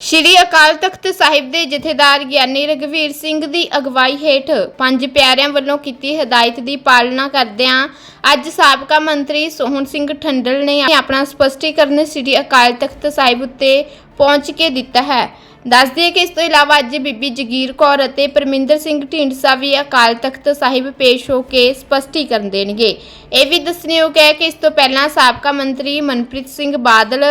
ਸ਼੍ਰੀ ਅਕਾਲ ਤਖਤ ਸਾਹਿਬ ਦੇ ਜਥੇਦਾਰ ਗਿਆਨੀ ਰਗਵੀਰ ਸਿੰਘ ਦੀ ਅਗਵਾਈ ਹੇਠ ਪੰਜ ਪਿਆਰਿਆਂ ਵੱਲੋਂ ਕੀਤੀ ਹਦਾਇਤ ਦੀ ਪਾਲਣਾ ਕਰਦਿਆਂ ਅੱਜ ਸਾਬਕਾ ਮੰਤਰੀ ਸੋਹਣ ਸਿੰਘ ਠੰਡਲ ਨੇ ਆਪਣਾ ਸਪਸ਼ਟੀਕਰਨ ਸ਼੍ਰੀ ਅਕਾਲ ਤਖਤ ਸਾਹਿਬ ਉੱਤੇ ਪਹੁੰਚ ਕੇ ਦਿੱਤਾ ਹੈ। ਦੱਸ ਦਈਏ ਕਿ ਇਸ ਤੋਂ ਇਲਾਵਾ ਅੱਜ ਬੀਬੀ ਜਗੀਰ ਕੌਰ ਅਤੇ ਪਰਮਿੰਦਰ ਸਿੰਘ ਢੀਂਡਸਾ ਵੀ ਅਕਾਲ ਤਖਤ ਸਾਹਿਬ ਪੇਸ਼ ਹੋ ਕੇ ਸਪਸ਼ਟੀਕਰਨ ਦੇਣਗੇ। ਇਹ ਵੀ ਦੱਸਣਯੋਗ ਹੈ ਕਿ ਇਸ ਤੋਂ ਪਹਿਲਾਂ ਸਾਬਕਾ ਮੰਤਰੀ ਮਨਪ੍ਰੀਤ ਸਿੰਘ ਬਾਦਲ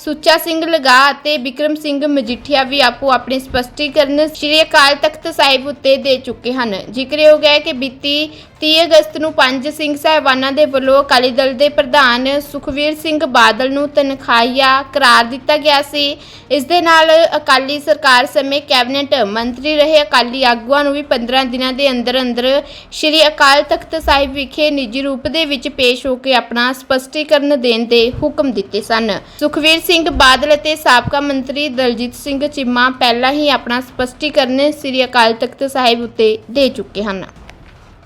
ਸੁੱਚਾ ਸਿੰਘ ਲਗਾ ਅਤੇ ਵਿਕਰਮ ਸਿੰਘ ਮਜੀਠੀਆ ਵੀ ਆਪੋ ਆਪਣੇ ਸਪਸ਼ਟੀਕਰਨ ਸ਼੍ਰੀ ਅਕਾਲ ਤਖਤ ਸਾਹਿਬ ਉੱਤੇ ਦੇ ਚੁੱਕੇ ਹਨ। ਜ਼ਿਕਰਯੋਗ ਹੈ ਕਿ ਬੀਤੀ 30 ਅਗਸਤ ਨੂੰ ਪੰਜ ਸਿੰਘ ਸਾਹਿਬਾਨਾਂ ਦੇ ਵੱਲੋਂ ਅਕਾਲੀ ਦਲ ਦੇ ਪ੍ਰਧਾਨ ਸੁਖਵੀਰ ਸਿੰਘ ਬਾਦਲ ਨੂੰ ਤਨਖਾਹੀਆ ਕਰਾਰ ਦਿੱਤਾ ਗਿਆ ਸੀ। ਇਸ ਦੇ ਨਾਲ ਅਕਾਲੀ ਸਰਕਾਰ ਸਮੇਂ ਕੈਬਨਿਟ ਮੰਤਰੀ ਰਹੇ ਅਕਾਲੀ ਆਗੂਆਂ ਨੂੰ ਵੀ 15 ਦਿਨਾਂ ਦੇ ਅੰਦਰ ਅੰਦਰ ਸ਼੍ਰੀ ਅਕਾਲ ਤਖਤ ਸਾਹਿਬ ਵਿਖੇ ਨਿੱਜੀ ਰੂਪ ਦੇ ਵਿੱਚ ਪੇਸ਼ ਹੋ ਕੇ ਆਪਣਾ ਸਪਸ਼ਟੀਕਰਨ ਦੇਣ ਦੇ ਹੁਕਮ ਦਿੱਤੇ ਸਨ। ਸੁਖਵੀਰ ਸਿੰਘ ਬਾਦਲ ਅਤੇ ਸਾਬਕਾ ਮੰਤਰੀ ਦਲਜੀਤ ਸਿੰਘ ਚੀਮਾ ਪਹਿਲਾਂ ਹੀ ਆਪਣਾ ਸਪਸ਼ਟੀਕਰਨ ਸ੍ਰੀ ਅਕਾਲ ਤਖਤ ਸਾਹਿਬ ਉੱਤੇ ਦੇ ਚੁੱਕੇ ਹਨ।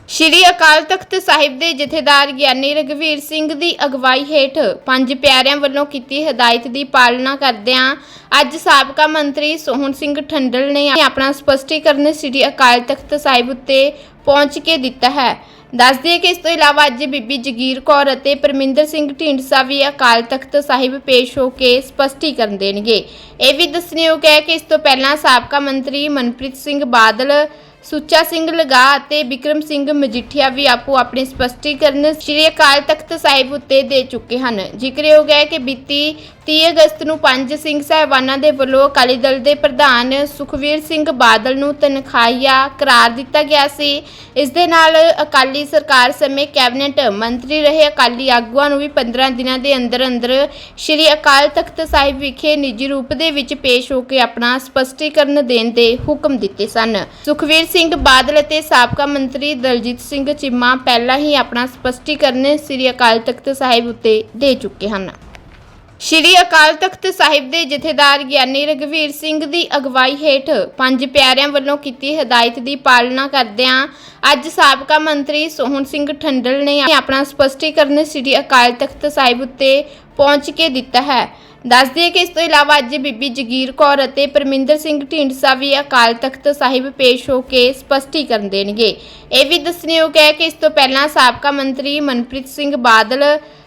ਸ਼੍ਰੀ ਅਕਾਲ ਤਖਤ ਸਾਹਿਬ ਦੇ ਜਥੇਦਾਰ ਗਿਆਨੀ ਰਗਵੀਰ ਸਿੰਘ ਦੀ ਅਗਵਾਈ ਹੇਠ ਪੰਜ ਪਿਆਰਿਆਂ ਵੱਲੋਂ ਕੀਤੀ ਹਦਾਇਤ ਦੀ ਪਾਲਣਾ ਕਰਦਿਆਂ ਅੱਜ ਸਾਬਕਾ ਮੰਤਰੀ ਸੋਹਣ ਸਿੰਘ ਠੰਡਲ ਨੇ ਆਪਣਾ ਸਪਸ਼ਟੀਕਰਨ ਸ਼੍ਰੀ ਅਕਾਲ ਤਖਤ ਸਾਹਿਬ ਉੱਤੇ ਪਹੁੰਚ ਕੇ ਦਿੱਤਾ ਹੈ। ਦੱਸ ਦਈਏ ਕਿ ਇਸ ਤੋਂ ਇਲਾਵਾ ਅੱਜ ਬੀਬੀ ਜਗੀਰ ਕੌਰ ਅਤੇ ਪਰਮਿੰਦਰ ਸਿੰਘ ਢੀਂਡਸਾ ਵੀ ਅਕਾਲ ਤਖਤ ਸਾਹਿਬ ਪੇਸ਼ ਹੋ ਕੇ ਸਪਸ਼ਟੀਕਰਨ ਦੇਣਗੇ। ਇਹ ਵੀ ਦੱਸਣਯੋਗ ਹੈ ਕਿ ਇਸ ਤੋਂ ਪਹਿਲਾਂ ਸਾਬਕਾ ਮੰਤਰੀ ਮਨਪ੍ਰੀਤ ਸਿੰਘ ਬਾਦਲ ਸੁੱਚਾ ਸਿੰਘ ਲਗਾ ਅਤੇ ਵਿਕਰਮ ਸਿੰਘ ਮਜੀਠੀਆ ਵੀ ਆਪੋ ਆਪਣੇ ਸਪਸ਼ਟੀਕਰਨ ਸ਼੍ਰੀ ਅਕਾਲ ਤਖਤ ਸਾਹਿਬ ਉੱਤੇ ਦੇ ਚੁੱਕੇ ਹਨ। ਜ਼ਿਕਰਯੋਗ ਹੈ ਕਿ ਬੀਤੀ 30 ਅਗਸਤ ਨੂੰ ਪੰਜ ਸਿੰਘ ਸਾਹਿਬਾਨਾਂ ਦੇ ਵੱਲੋਂ ਅਕਾਲੀ ਦਲ ਦੇ ਪ੍ਰਧਾਨ ਸੁਖਵੀਰ ਸਿੰਘ ਬਾਦਲ ਨੂੰ ਤਨਖਾਹੀਆ ਕਰਾਰ ਦਿੱਤਾ ਗਿਆ ਸੀ। ਇਸ ਦੇ ਨਾਲ ਅਕਾਲੀ ਸਰਕਾਰ ਸਮੇਂ ਕੈਬਨਿਟ ਮੰਤਰੀ ਰਹੇ ਅਕਾਲੀ ਆਗੂਆਂ ਨੂੰ ਵੀ 15 ਦਿਨਾਂ ਦੇ ਅੰਦਰ ਅੰਦਰ ਸ਼੍ਰੀ ਅਕਾਲ ਤਖਤ ਸਾਹਿਬ ਵਿਖੇ ਨਿੱਜੀ ਰੂਪ ਦੇ ਵਿੱਚ ਪੇਸ਼ ਹੋ ਕੇ ਆਪਣਾ ਸਪਸ਼ਟੀਕਰਨ ਦੇਣ ਦੇ ਹੁਕਮ ਦਿੱਤੇ ਸਨ। ਸੁਖਵੀਰ ਸਿੰਘ ਬਾਦਲ ਅਤੇ ਸਾਬਕਾ ਮੰਤਰੀ ਦਲਜੀਤ ਸਿੰਘ ਚੀਮਾ ਪਹਿਲਾਂ ਹੀ ਆਪਣਾ ਸਪਸ਼ਟੀਕਰਨ ਸ੍ਰੀ ਅਕਾਲ ਤਖਤ ਸਾਹਿਬ ਉੱਤੇ ਦੇ ਚੁੱਕੇ ਹਨ। ਸ਼੍ਰੀ ਅਕਾਲ ਤਖਤ ਸਾਹਿਬ ਦੇ ਜਥੇਦਾਰ ਗਿਆਨੀ ਰਗਵੀਰ ਸਿੰਘ ਦੀ ਅਗਵਾਈ ਹੇਠ ਪੰਜ ਪਿਆਰਿਆਂ ਵੱਲੋਂ ਕੀਤੀ ਹਦਾਇਤ ਦੀ ਪਾਲਣਾ ਕਰਦਿਆਂ ਅੱਜ ਸਾਬਕਾ ਮੰਤਰੀ ਸੋਹਣ ਸਿੰਘ ਠੰਡਲ ਨੇ ਆਪਣਾ ਸਪਸ਼ਟੀਕਰਨ ਸ਼੍ਰੀ ਅਕਾਲ ਤਖਤ ਸਾਹਿਬ ਉੱਤੇ ਪਹੁੰਚ ਕੇ ਦਿੱਤਾ ਹੈ। ਦੱਸ ਦਈਏ ਕਿ ਇਸ ਤੋਂ ਇਲਾਵਾ ਅੱਜ ਬੀਬੀ ਜਗੀਰ ਕੌਰ ਅਤੇ ਪਰਮਿੰਦਰ ਸਿੰਘ ਢੀਂਡਸਾ ਵੀ ਅਕਾਲ ਤਖਤ ਸਾਹਿਬ ਪੇਸ਼ ਹੋ ਕੇ ਸਪਸ਼ਟੀਕਰਨ ਦੇਣਗੇ। ਇਹ ਵੀ ਦੱਸਣਯੋਗ ਹੈ ਕਿ ਇਸ ਤੋਂ ਪਹਿਲਾਂ ਸਾਬਕਾ ਮੰਤਰੀ ਮਨਪ੍ਰੀਤ ਸਿੰਘ ਬਾਦਲ,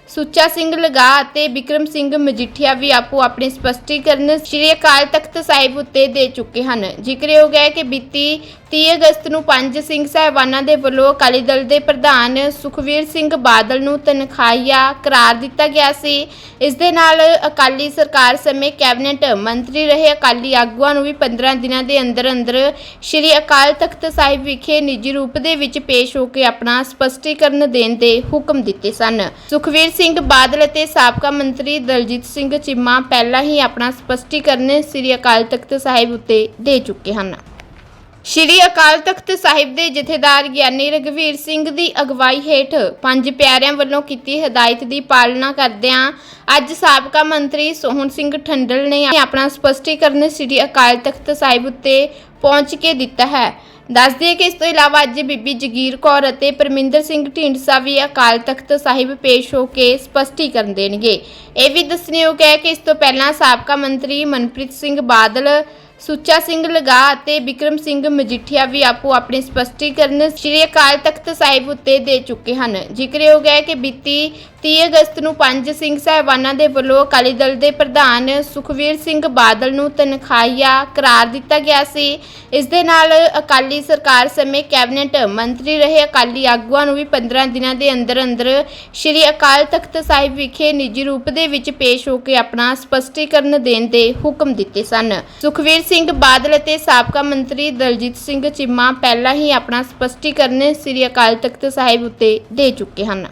ਸੁੱਚਾ ਸਿੰਘ ਲਗਾ ਅਤੇ ਵਿਕਰਮ ਸਿੰਘ ਮਜੀਠੀਆ ਵੀ ਆਪੋ ਆਪਣੇ ਸਪਸ਼ਟੀਕਰਨ ਸ਼੍ਰੀ ਅਕਾਲ ਤਖਤ ਸਾਹਿਬ ਉੱਤੇ ਦੇ ਚੁੱਕੇ ਹਨ। ਜ਼ਿਕਰਯੋਗ ਹੈ ਕਿ ਬੀਤੀ 30 ਅਗਸਤ ਨੂੰ ਪੰਜ ਸਿੰਘ ਸਾਹਿਬਾਨਾਂ ਦੇ ਵੱਲੋਂ ਅਕਾਲੀ ਦਲ ਦੇ ਪ੍ਰਧਾਨ ਸੁਖਵੀਰ ਸਿੰਘ ਬਾਦਲ ਨੂੰ ਤਨਖਾਹੀਆ ਕਰਾਰ ਦਿੱਤਾ ਗਿਆ ਸੀ। ਇਸ ਦੇ ਨਾਲ ਅਕਾਲੀ ਸਰਕਾਰ ਸਮੇਂ ਕੈਬਨਿਟ ਮੰਤਰੀ ਰਹੇ ਅਕਾਲੀ ਆਗੂਆਂ ਨੂੰ ਵੀ 15 ਦਿਨਾਂ ਦੇ ਅੰਦਰ ਅੰਦਰ ਸ਼੍ਰੀ ਅਕਾਲ ਤਖਤ ਸਾਹਿਬ ਵਿਖੇ ਨਿੱਜੀ ਰੂਪ ਦੇ ਵਿੱਚ ਪੇਸ਼ ਹੋ ਕੇ ਆਪਣਾ ਸਪਸ਼ਟੀਕਰਨ ਦੇਣ ਦੇ ਹੁਕਮ ਦਿੱਤੇ ਸਨ। ਸੁਖਵੀਰ ਸਿੰਘ ਬਾਦਲ ਅਤੇ ਸਾਬਕਾ ਮੰਤਰੀ ਦਲਜੀਤ ਸਿੰਘ ਚੀਮਾ ਪਹਿਲਾਂ ਹੀ ਆਪਣਾ ਸਪਸ਼ਟੀਕਰਨ ਸ੍ਰੀ ਅਕਾਲ ਤਖਤ ਸਾਹਿਬ ਉੱਤੇ ਦੇ ਚੁੱਕੇ ਹਨ। ਸ਼੍ਰੀ ਅਕਾਲ ਤਖਤ ਸਾਹਿਬ ਦੇ ਜਥੇਦਾਰ ਗਿਆਨੀ ਰਗਵੀਰ ਸਿੰਘ ਦੀ ਅਗਵਾਈ ਹੇਠ ਪੰਜ ਪਿਆਰਿਆਂ ਵੱਲੋਂ ਕੀਤੀ ਹਦਾਇਤ ਦੀ ਪਾਲਣਾ ਕਰਦਿਆਂ ਅੱਜ ਸਾਬਕਾ ਮੰਤਰੀ ਸੋਹਣ ਸਿੰਘ ਠੰਡਲ ਨੇ ਆਪਣਾ ਸਪਸ਼ਟੀਕਰਨ ਸ਼੍ਰੀ ਅਕਾਲ ਤਖਤ ਸਾਹਿਬ ਉੱਤੇ ਪਹੁੰਚ ਕੇ ਦਿੱਤਾ ਹੈ। ਦੱਸ ਦਈਏ ਕਿ ਇਸ ਤੋਂ ਇਲਾਵਾ ਅੱਜ ਬੀਬੀ ਜਗੀਰ ਕੌਰ ਅਤੇ ਪਰਮਿੰਦਰ ਸਿੰਘ ਢੀਂਡਸਾ ਵੀ ਅਕਾਲ ਤਖਤ ਸਾਹਿਬ ਪੇਸ਼ ਹੋ ਕੇ ਸਪਸ਼ਟੀਕਰਨ ਦੇਣਗੇ। ਇਹ ਵੀ ਦੱਸਣਯੋਗ ਹੈ ਕਿ ਇਸ ਤੋਂ ਪਹਿਲਾਂ ਸਾਬਕਾ ਮੰਤਰੀ ਮਨਪ੍ਰੀਤ ਸਿੰਘ ਬਾਦਲ ਸੁੱਚਾ ਸਿੰਘ ਲਗਾ ਅਤੇ ਵਿਕਰਮ ਸਿੰਘ ਮਜੀਠੀਆ ਵੀ ਆਪੋ ਆਪਣੇ ਸਪਸ਼ਟੀਕਰਨ ਸ਼੍ਰੀ ਅਕਾਲ ਤਖਤ ਸਾਹਿਬ ਉੱਤੇ ਦੇ ਚੁੱਕੇ ਹਨ। ਜ਼ਿਕਰਯੋਗ ਹੈ ਕਿ ਬੀਤੀ 30 ਅਗਸਤ ਨੂੰ ਪੰਜ ਸਿੰਘ ਸਾਹਿਬਾਨਾਂ ਦੇ ਵੱਲੋਂ ਅਕਾਲੀ ਦਲ ਦੇ ਪ੍ਰਧਾਨ ਸੁਖਵੀਰ ਸਿੰਘ ਬਾਦਲ ਨੂੰ ਤਨਖਾਹੀਆ ਕਰਾਰ ਦਿੱਤਾ ਗਿਆ ਸੀ। ਇਸ ਦੇ ਨਾਲ ਅਕਾਲੀ ਸਰਕਾਰ ਸਮੇਂ ਕੈਬਨਿਟ ਮੰਤਰੀ ਰਹੇ ਅਕਾਲੀ ਆਗੂਆਂ ਨੂੰ ਵੀ 15 ਦਿਨਾਂ ਦੇ ਅੰਦਰ ਅੰਦਰ ਸ਼੍ਰੀ ਅਕਾਲ ਤਖਤ ਸਾਹਿਬ ਵਿਖੇ ਨਿੱਜੀ ਰੂਪ ਦੇ ਵਿੱਚ ਪੇਸ਼ ਹੋ ਕੇ ਆਪਣਾ ਸਪਸ਼ਟੀਕਰਨ ਦੇਣ ਦੇ ਹੁਕਮ ਦਿੱਤੇ ਸਨ। ਸੁਖਵੀਰ ਸਿੰਘ ਬਾਦਲ ਅਤੇ ਸਾਬਕਾ ਮੰਤਰੀ ਦਲਜੀਤ ਸਿੰਘ ਚੀਮਾ ਪਹਿਲਾਂ ਹੀ ਆਪਣਾ ਸਪਸ਼ਟੀਕਰਨ ਸ੍ਰੀ ਅਕਾਲ ਤਖਤ ਸਾਹਿਬ ਉੱਤੇ ਦੇ ਚੁੱਕੇ ਹਨ।